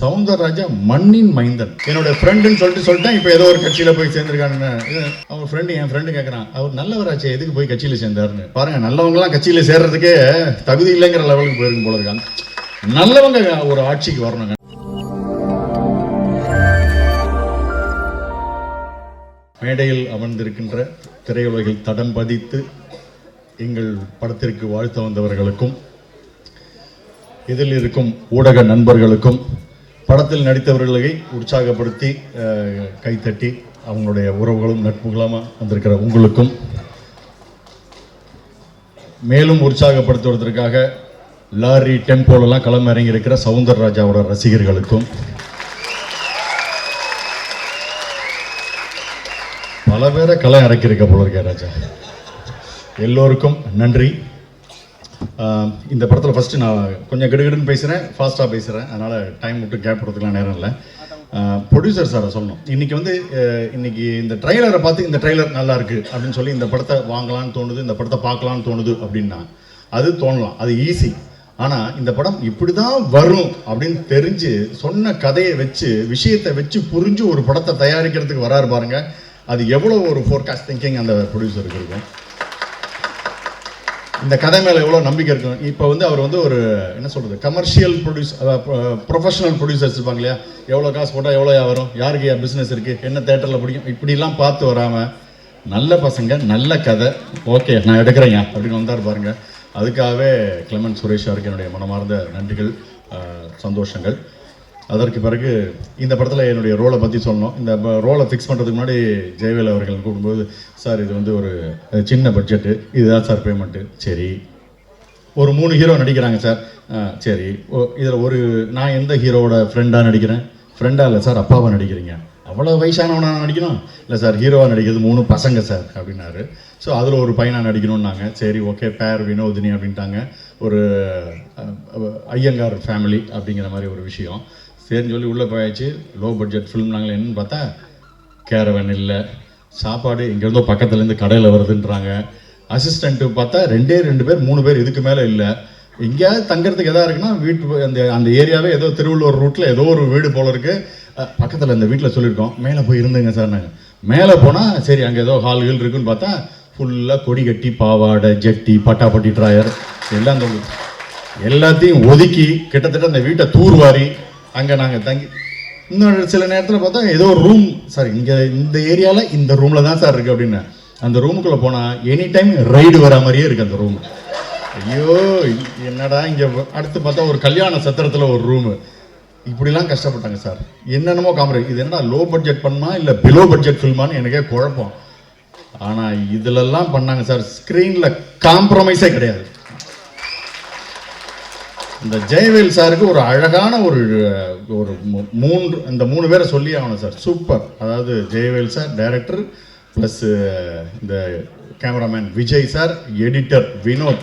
சவுந்தரராஜா மண்ணின் மைந்தன். என்னோட ஃப்ரெண்டுன்னு சொல்லிட்டு சொல்லிட்டேன் இப்போ ஏதோ ஒரு கட்சியில போய் சேர்ந்துருக்காங்கன்னு இது, அவன் ஃப்ரெண்டு என் ஃப்ரெண்டு கேட்குறான் அவர் நல்லவராச்சே எதுக்கு போய் கட்சியில சேர்ந்தாருன்னு? பாருங்க நல்லவங்கலாம் கட்சியில சேர்றதுக்கே தகுதி இல்லைங்கிற லெவலுக்கு போயிருக்கும் போல இருக்காங்க. நல்லவங்க ஒரு ஆட்சிக்கு வரணுங்க. மேடையில் அமர்ந்திருக்கின்ற திரையுலகில் தடம் பதித்து எங்கள் படத்திற்கு வாழ்த்து வந்தவர்களுக்கும் இதில் இருக்கும் ஊடக நண்பர்களுக்கும் படத்தில் நடித்தவர்களை உற்சாகப்படுத்தி கைத்தட்டி அவங்களுடைய உறவுகளும் நட்புகளும் வந்திருக்கிற உங்களுக்கும் மேலும் உற்சாகப்படுத்துவதற்காக லாரி டெம்போலெல்லாம் களம் இறங்கியிருக்கிற சவுந்தரராஜாவோட ரசிகர்களுக்கும் பல பேரை களம் இறக்கியிருக்க போல இருக்கே ராஜா. எல்லோருக்கும் நன்றி. இந்த படத்தில் ஃபஸ்ட்டு நான் கொஞ்சம் கிடுகிடுன்னு பேசுகிறேன் ஃபாஸ்ட்டாக பேசுகிறேன் அதனால் டைம் விட்டு கேப் கொடுத்துக்கலாம் நேரம் இல்லை. ப்ரொடியூசர் சாரை சொல்லணும். இன்றைக்கி வந்து இன்றைக்கி இன்னைக்கு இந்த ட்ரைலரை பார்த்து இந்த ட்ரெய்லர் நல்லா இருக்குது அப்படின்னு சொல்லி இந்த படத்தை வாங்கலாம்னு தோணுது இந்த படத்தை பார்க்கலான்னு தோணுது அப்படின்னா அது தோணலாம். அது ஈஸி ஆனால் இந்த படம் இப்படி தான் வரும் அப்படின்னு தெரிஞ்சு சொன்ன கதையை வச்சு விஷயத்தை வச்சு புரிஞ்சு ஒரு படத்தை தயாரிக்கிறதுக்கு வராரு பாருங்கள் அது எவ்வளோ ஒரு ஃபோர்காஸ்ட் திங்கிங் அந்த ப்ரொடியூசருக்கு இருக்கும். இந்த கதை மேலே எவ்வளோ நம்பிக்கை இருக்கும் இப்போ வந்து அவர் வந்து ஒரு என்ன சொல்கிறது கமர்ஷியல் ப்ரொடியூஸ் ப்ரொஃபஷனல் ப்ரொடியூசர்ஸ் இருப்பாங்க இல்லையா? எவ்வளோ காசு போட்டால் எவ்வளோ வரும் யாருக்கு யார் பிஸ்னஸ் இருக்குது என்ன தேட்டரில் பிடிக்கும்? இப்படிலாம் பார்த்து வராமல் நல்ல பசங்க நல்ல கதை. ஓகே நான் எடுக்கிறேங்க அப்படின்னு வந்தார் பாருங்க. அதுக்காகவே கிளமன் சுரேஷ் அவருக்கு என்னுடைய மனமார்ந்த நன்றிகள் சந்தோஷங்கள். அதற்கு பிறகு இந்த படத்தில் என்னுடைய ரோலை பற்றி சொன்னோம் இந்த ரோலை ஃபிக்ஸ் பண்ணுறதுக்கு முன்னாடி ஜெயவேல் அவர்கள் கூடும்போது சார் இது வந்து ஒரு சின்ன பட்ஜெட்டு இதுதான் சார் பேமெண்ட்டு சரி. ஒரு மூணு ஹீரோ நடிக்கிறாங்க சார். சரி. இதில் ஒரு நான் எந்த ஹீரோவோட ஃப்ரெண்டாக நடிக்கிறேன்? ஃப்ரெண்டாக இல்லை சார் அப்பாவாக நடிக்கிறீங்க? அவ்வளோ வயசானவனாக நடிக்கணும்? இல்லை சார் ஹீரோவாக நடிக்கிறது மூணு பசங்க சார் அப்படின்னாரு. ஸோ அதில் ஒரு பையனாக நடிக்கணும்னாங்க. சரி ஓகே பேர் வினோதினி அப்படின்ட்டாங்க. ஒரு ஐயங்கார் ஃபேமிலி அப்படிங்கிற மாதிரி ஒரு விஷயம். சரின்னு சொல்லி உள்ளே போயாச்சு. லோ பட்ஜெட் ஃபிலிம் நாங்கள் என்னன்னு பார்த்தா கேரவன் இல்லை. சாப்பாடு இங்கேருந்தோ பக்கத்துலேருந்து கடையில் வருதுன்றாங்க. அசிஸ்டண்ட்டு பார்த்தா ரெண்டே ரெண்டு பேர் மூணு பேர் இதுக்கு மேலே இல்லை. எங்கேயாவது தங்குறதுக்கு எதா இருக்குன்னா வீட்டு அந்த அந்த ஏரியாவே ஏதோ திருவள்ளுவர் ரூட்டில் ஏதோ ஒரு வீடு போல இருக்குது பக்கத்தில் இந்த வீட்டில் சொல்லியிருக்கோம். மேலே போய் இருந்துங்க சார் நாங்கள் மேலே போனால் சரி அங்கே ஏதோ ஹால் கீல் இருக்குன்னு பார்த்தா ஃபுல்லாக கொடி கட்டி பாவாடை ஜெட்டி பட்டாப்பட்டி ட்ராயர் எல்லாம் அந்த எல்லாத்தையும் ஒதுக்கி கிட்டத்தட்ட அந்த வீட்டை தூர்வாரி அங்கே நாங்கள் தங்கி இன்னொரு சில நேரத்தில் பார்த்தா ஏதோ ஒரு ரூம் சார் இங்கே இந்த ஏரியாவில் இந்த ரூமில் தான் சார் இருக்குது அப்படின்னு. அந்த ரூமுக்குள்ளே போனால் எனி டைம் ரைடு வர மாதிரியே இருக்குது அந்த ரூம் ஐயோ என்னடா இங்கே அடுத்து பார்த்தா ஒரு கல்யாண சத்திரத்தில் ஒரு ரூமு இப்படிலாம் கஷ்டப்பட்டாங்க சார் என்னென்னமோ காமெடி. இது என்னடா லோ பட்ஜெட் பண்ணுமா இல்லை பிலோ பட்ஜெட் ஃபில்மான்னு எனக்கே குழப்பம். ஆனால் இதிலெல்லாம் பண்ணாங்க சார் ஸ்க்ரீனில் காம்ப்ரமைஸே கிடையாது. இந்த ஜெயவேல் சாருக்கு ஒரு அழகான ஒரு ஒரு மூன்று இந்த மூணு பேரை சொல்லி ஆகணும் சார். சூப்பர். அதாவது ஜெயவேல் சார் டைரக்டர் ப்ளஸ் இந்த cameraman Vijay sir editor Vinod.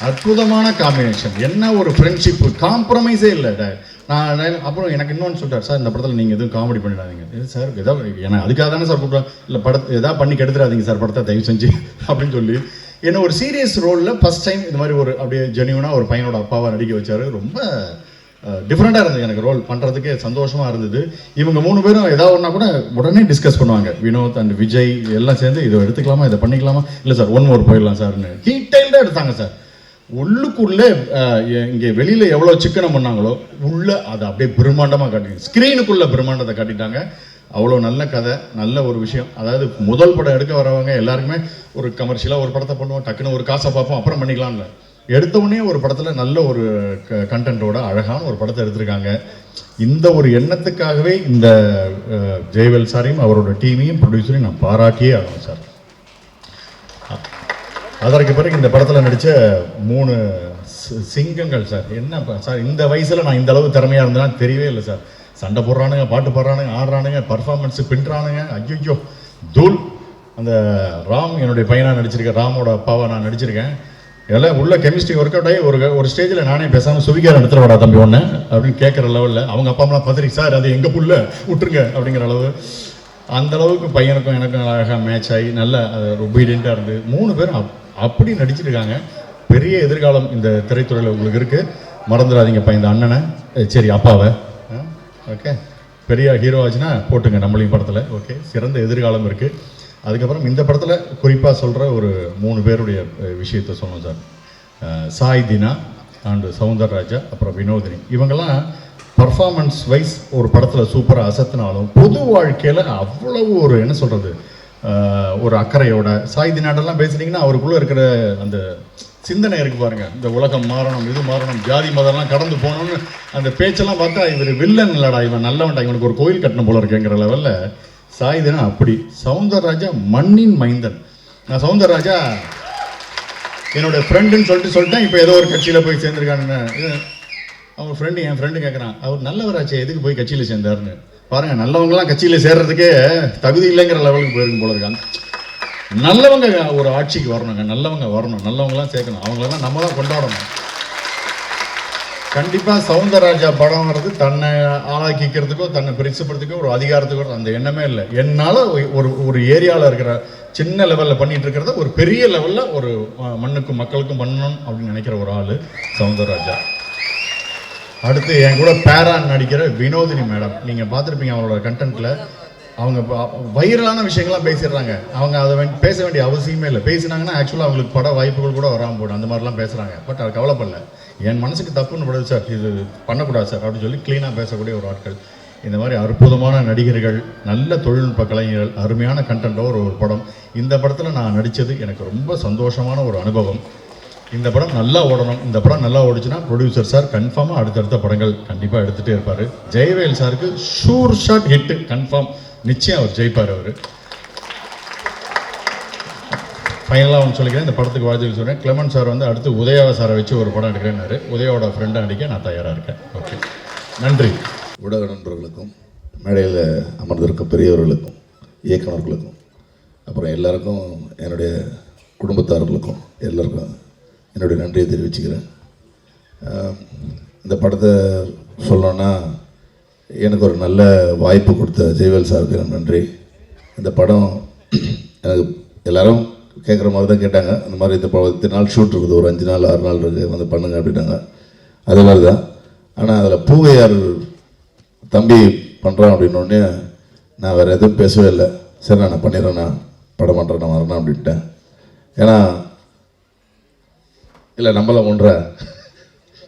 அற்புதமான காம்பினேஷன் என்ன ஒரு ஃப்ரெண்ட்ஷிப்பு காம்ப்ரமைஸே இல்லை. ட- நான் அப்புறம் எனக்கு இன்னொன்று சொல்லிட்டார் சார் இந்த படத்தில் நீங்கள் எதுவும் காமெடி பண்ணிடாதீங்க. சார் ஏதாவது எனக்கு அதுக்காக தானே சார் கூப்பிட்டோம் இல்லை படத்தை எதாவது பண்ணி கெடுத்துடாதீங்க சார் படத்தை தயவு செஞ்சு அப்படின்னு சொல்லி. என்ன ஒரு சீரியஸ் ரோலில் ஃபஸ்ட் டைம் இந்த மாதிரி ஒரு அப்படியே ஜெனியூனாக ஒரு பையனோட அப்பாவை நடிக்க வச்சார். ரொம்ப டிஃப்ரெண்ட்டாக இருந்தது எனக்கு ரோல் பண்ணுறதுக்கே சந்தோஷமாக இருந்தது. இவங்க மூணு பேரும் ஏதாவது ஒன்றா கூட உடனே டிஸ்கஸ் பண்ணுவாங்க. வினோத் அண்ட் விஜய் எல்லாம் சேர்ந்து இதை எடுத்துக்கலாமா இதை பண்ணிக்கலாமா? இல்லை சார் ஒன் மோர் போயிடலாம் சார்னு. டீட்டெயில்டாக எடுத்தாங்க சார். உள்ளுக்குள்ளே இங்கே வெளியில் எவ்வளோ சிக்கனம் பண்ணாங்களோ உள்ளே அதை அப்படியே பிரம்மாண்டமாக காட்டிங்க ஸ்க்ரீனுக்குள்ளே பிரம்மாண்டத்தை காட்டிட்டாங்க. அவ்வளோ நல்ல கதை நல்ல ஒரு விஷயம். அதாவது முதல் படம் எடுக்க வரவங்க எல்லாருக்குமே ஒரு கமர்ஷியலாக ஒரு படத்தை பண்ணுவோம் டக்குன்னு ஒரு காசை பார்ப்போம் அப்புறம் பண்ணிக்கலாம்ல. எடுத்தவொடனே ஒரு படத்தில் நல்ல ஒரு கண்டென்ட்டோட அழகான ஒரு படத்தை எடுத்திருக்காங்க. இந்த ஒரு எண்ணத்துக்காகவே இந்த அஹ், ஜெயவேல் சாரையும் அவரோட டீமையும் ப்ரொடியூசரையும் நான் பாராட்டியே ஆகணும் சார். அதற்கு பிறகு இந்த படத்தில் நடித்த மூணு சி- சிங்கங்கள் சார். என்ன ப- சார் இந்த வயசில் நான் இந்த அளவு திறமையாக இருந்தேன்னா தெரியவே இல்லை சார். சண்டை போடுறானுங்க பாட்டு பாடுறானுங்க ஆடுறானுங்க பர்ஃபார்மன்ஸு பின்னுறானுங்க. ஐயோ தூள். அந்த ராம் என்னுடைய பையனாக நடிச்சிருக்கேன் ராமோட அப்பாவை நான் நடிச்சிருக்கேன். எல்லாம் உள்ள கெமிஸ்ட்ரி ஒர்க் அவுட் ஆகி ஒரு ஒரு ஸ்டேஜில் நானே பேசாமல் சுவிகாரம் எடுத்துடவாடா தம்பி ஒன்று அப்படின்னு கேட்குற லெவலில் அவங்க அப்பா அம்மா பத்திரி சார் அது எங்கள் புள்ள? விட்டுருங்க அப்படிங்கிற அளவு. அந்த அளவுக்கு பையனுக்கும் எனக்கும் அழகாக மேட்ச் ஆகி நல்ல ஒபீடியண்ட்டாக இருந்து மூணு பேரும் அப்- அப்படி நடிச்சிருக்காங்க. பெரிய எதிர்காலம் இந்த திரைத்துறையில் உங்களுக்கு இருக்குது மறந்துடாதீங்கப்பா இந்த அண்ணனை. சரி அப்பாவை. ஓகே பெரிய ஹீரோ ஆச்சுன்னா போட்டுங்க நம்மளையும் படத்தில். ஓகே சிறந்த எதிர்காலம் இருக்குது அதுக்கப்புறம் இந்த படத்தில் குறிப்பாக சொல்கிற ஒரு மூணு பேருடைய விஷயத்த சொன்னோம் சார். சாய் தினா அண்டு சவுந்தரராஜா அப்புறம் வினோதினி. இவங்கெல்லாம் பர்ஃபார்மன்ஸ் வைஸ் ஒரு படத்தில் சூப்பராக அசத்தினாலும் பொது வாழ்க்கையில் அவ்வளவு ஒரு என்ன சொல்கிறது ஒரு அக்கறையோட. சாய் தினாட்டெல்லாம் பேசுனீங்கன்னா அவருக்குள்ளே இருக்கிற அந்த சிந்தனை இருக்கு பாருங்க. இந்த உலகம் மாறணும் இது மாறணும் ஜாதி மதம்லாம் கடந்து போகணும்னு அந்த பேச்செல்லாம் பார்த்தா இவர் வில்லன் இல்லடா இவன் நல்லவன்டா இவனுக்கு ஒரு கோயில் கட்டணும் போல இருக்குங்கிற லெவலில் சாயிதினா அப்படி. சவுந்தரராஜா மண்ணின் மைந்தன். நான் சவுந்தரராஜா என்னோட ஃப்ரெண்டுன்னு சொல்லிட்டு சொல்லிட்டேன் இப்போ ஏதோ ஒரு கட்சியில் போய் சேர்ந்துருக்கானுன்னு. இது- அவன் ஃப்ரெண்டு என் ஃப்ரெண்டு கேட்குறான் அவர் நல்லவராச்சே எதுக்கு போய் கட்சியில் சேர்ந்தாருன்னு? பாருங்க நல்லவங்கலாம் கட்சியில் சேர்றதுக்கே தகுதி இல்லைங்கிற லெவலுக்கு போயிருக்கும் போல இருக்காங்க. நல்லவங்க ஒரு ஆட்சிக்கு வரணுங்க நல்லவங்க வரணும் நல்லவங்கலாம் சேர்க்கணும். அவங்களெல்லாம் நம்ம தான் கொண்டாடணும். கண்டிப்பாக சவுந்தரராஜா படம்ங்கிறது தன்னை ஆளாக்கிக்கிறதுக்கோ தன்னை பிரிச்சுப்படுறதுக்கோ ஒரு அதிகாரத்துக்கோ அந்த எண்ணமே இல்லை. என்னால் ஒரு ஒரு ஏரியாவில் இருக்கிற சின்ன லெவலில் பண்ணிட்டு இருக்கிறத ஒரு பெரிய லெவலில் ஒரு மண்ணுக்கும் மக்களுக்கும் பண்ணணும் அப்படின்னு நினைக்கிற ஒரு ஆள் சவுந்தரராஜா. அடுத்து என் கூட பேரான் நடிக்கிற வினோதினி மேடம். நீங்க பார்த்துருப்பீங்க அவங்களோட கண்டென்ட்ல அவங்க வைரலான விஷயங்கள்லாம் பேசிடுறாங்க. அவங்க அதை பேச வேண்டிய அவசியமே இல்லை. பேசினாங்கன்னா ஆக்சுவலாக அவங்களுக்கு பட வாய்ப்புகள் கூட வராமல் போடும் அந்த மாதிரிலாம் பேசுகிறாங்க பட் அது கவலைப்படல. என் மனசுக்கு தப்புன்னு படுது சார். இது பண்ணக்கூடாது சார் அப்படின்னு சொல்லி க்ளீனாக பேசக்கூடிய ஒரு ஆட்கள். இந்த மாதிரி அற்புதமான நடிகர்கள் நல்ல தொழில்நுட்ப கலைஞர்கள் அருமையான கண்டென்ட்டோ ஒரு ஒரு படம். இந்த படத்தில் நான் நடித்தது எனக்கு ரொம்ப சந்தோஷமான ஒரு அனுபவம். இந்த படம் நல்லா ஓடணும். இந்த படம் நல்லா ஓடிச்சுன்னா ப்ரொடியூசர் சார் கன்ஃபார்மாக அடுத்தடுத்த படங்கள் கண்டிப்பாக எடுத்துகிட்டே இருப்பார். ஜெயவேல் சாருக்கு ஷூர் ஷாட் ஹிட்டு கன்ஃபார்ம் நிச்சயம் அவர் ஜெயிப்பார் அவர். ஃபைனலாக ஒன்று சொல்லிக்கிறேன். இந்த படத்துக்கு வாழ்த்து சொல்கிறேன் கிளமன் சார் வந்து அடுத்து உதயாவ சாரை வச்சு ஒரு படம் எடுக்கிறேன்னாரு. உதயாவோட ஃப்ரெண்டை அடிக்க நான் தயாராக இருக்கேன். ஓகே நன்றி. ஊடக நண்பர்களுக்கும் மேடையில் அமர்ந்திருக்கும் பெரியவர்களுக்கும் இயக்குனர்களுக்கும் அப்புறம் எல்லாருக்கும் என்னுடைய குடும்பத்தார்களுக்கும் எல்லாருக்கும் என்னுடைய நன்றியை தெரிவிச்சுக்கிறேன். இந்த படத்தை சொல்லணும்னா எனக்கு ஒரு நல்ல வாய்ப்பு கொடுத்த ஜெய்வேல் சாருக்கு நன்றி. இந்த படம் எனக்கு எல்லோரும் கேட்குற மாதிரி தான் கேட்டாங்க. அந்த மாதிரி இந்த பத்து நாள் ஷூட் இருக்குது ஒரு அஞ்சு நாள் ஆறு நாள் இருக்குது வந்து பண்ணுங்க அப்படின்னாங்க. அதே மாதிரி தான். ஆனால் அதில் பூவையார் தம்பி பண்ணுறான் அப்படின்னோடனே நான் வேறு எதுவும் பேசவே இல்லை. சரி நான் பண்ணிடுறேன் நான் படம் பண்ணுறேன் நான் வரணும் அப்படின்ட்டேன். ஏன்னா இல்லை நம்மளாம் ஒன்றா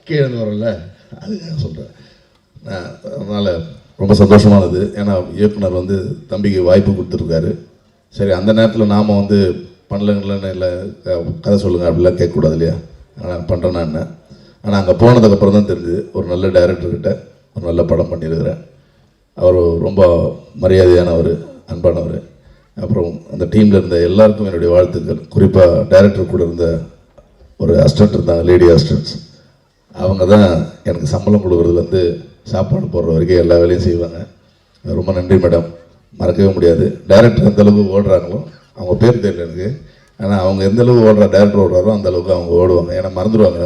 கீழே இருந்து வரல அதுக்காக சொல்கிறேன் நான் அதனால் ரொம்ப சந்தோஷமானது. ஏன்னா இயக்குனர் வந்து தம்பிக்கு வாய்ப்பு கொடுத்துருக்காரு. சரி அந்த நேரத்தில் நாம் வந்து பண்ணலங்களன்னு இல்லை கதை சொல்லுங்கள் அப்படிலாம் கேட்கக்கூடாது இல்லையா? நான் பண்ணுறேன்னா என்ன? ஆனால் அங்கே போனதுக்கப்புறம் தான் தெரிஞ்சு ஒரு நல்ல டைரக்டர்கிட்ட ஒரு நல்ல படம் பண்ணியிருக்கிறேன். அவர் ரொம்ப மரியாதையானவர் அன்பானவர். அப்புறம் அந்த டீமில் இருந்த எல்லாருக்கும் என்னுடைய வாழ்த்துக்கள். குறிப்பாக டைரக்டர் கூட இருந்த ஒரு அஸ்டன்ட் இருந்தாங்க லேடி அஸ்டன்ட்ஸ் அவங்க தான் எனக்கு சம்பளம் கொடுக்குறதுலேருந்து சாப்பாடு போடுற வரைக்கும் எல்லா வேலையும் செய்வாங்க. ரொம்ப நன்றி மேடம் மறக்கவே முடியாது. டேரக்டர் எந்த அளவுக்கு ஓடுறாங்களோ அவங்க பேர் தெரியல எனக்கு. ஆனால் அவங்க எந்த அளவுக்கு ஓடுற டேரக்டர் ஓடுறாரோ அந்த அளவுக்கு அவங்க ஓடுவாங்க. ஏன்னா மறந்துடுவாங்க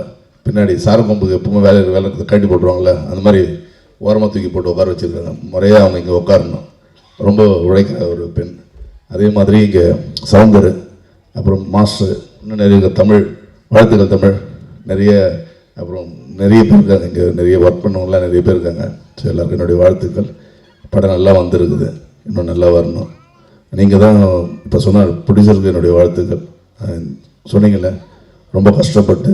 பின்னாடி சார கொம்புக்கு எப்பவுமே வேலை வேலை கட்டி போட்டுருவாங்கல்ல அந்த மாதிரி ஓரமாக தூக்கி போட்டு உட்கார வச்சுருக்காங்க. முறையாக அவங்க இங்கே உட்காரணும். ரொம்ப உழைக்கிற ஒரு பெண். அதே மாதிரி இங்கே சவுந்தர் அப்புறம் மாஸ்டர் இன்னும் நிறைய தமிழ் வாழ்த்துக்கள் தமிழ் நிறைய அப்புறம் நிறைய பேர் இருக்காங்க இங்கே. நிறைய ஒர்க் பண்ணவங்களாம் நிறைய பேர் இருக்காங்க. ஸோ எல்லாருக்கும் என்னுடைய வாழ்த்துக்கள். படம் நல்லா வந்திருக்குது. இன்னும் நல்லா வரணும். நீங்கள் தான் இப்போ சொன்ன ப்ரொடியூசருக்கு என்னுடைய வாழ்த்துக்கள். அஹ் சொன்னீங்கல்ல ரொம்ப கஷ்டப்பட்டு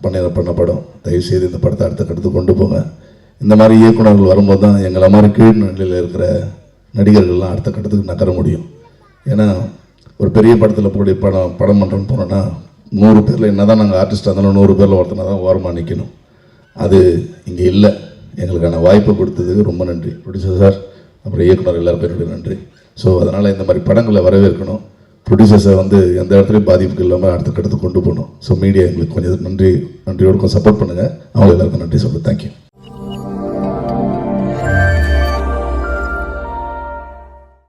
பண்ண பண்ண படம். தயவுசெய்து இந்த படத்தை அடுத்த கடுத்து கொண்டு போங்க. இந்த மாதிரி இயக்குனர்கள் வரும்போது தான் எங்களை மாதிரி கீழ் நிலையில் இருக்கிற நடிகர்கள்லாம் அடுத்த கட்டத்துக்கு நகர முடியும். ஏன்னா ஒரு பெரிய படத்தில் போய் படம் படம் பண்ணுறோன்னு போனோன்னா நூறு பேரில் என்ன தான் நாங்கள் ஆர்டிஸ்ட்டாக இருந்தாலும் நூறு பேரில் ஒருத்தனை தான் ஓரமாக நிற்கணும் அது இங்கே இல்லை. எங்களுக்கான வாய்ப்பு கொடுத்ததுக்கு ரொம்ப நன்றி. ப்ரொடியூசர் சார் அப்புறம் இயக்குனர் எல்லா பேருடைய நன்றி. ஸோ அதனால் இந்த மாதிரி படங்களை வரவேற்கணும். ப்ரொடியூசர்ஸை வந்து எந்த இடத்துலையும் பாதிப்புக்கு இல்லாமல் அடுத்த கொண்டு போகணும். ஸோ மீடியா எங்களுக்கு கொஞ்சம் நன்றி நன்றியோடு கொஞ்சம் சப்போர்ட் பண்ணுங்கள் அவங்க எல்லாருக்கும் நன்றி சொல்லுங்கள் தேங்க்யூ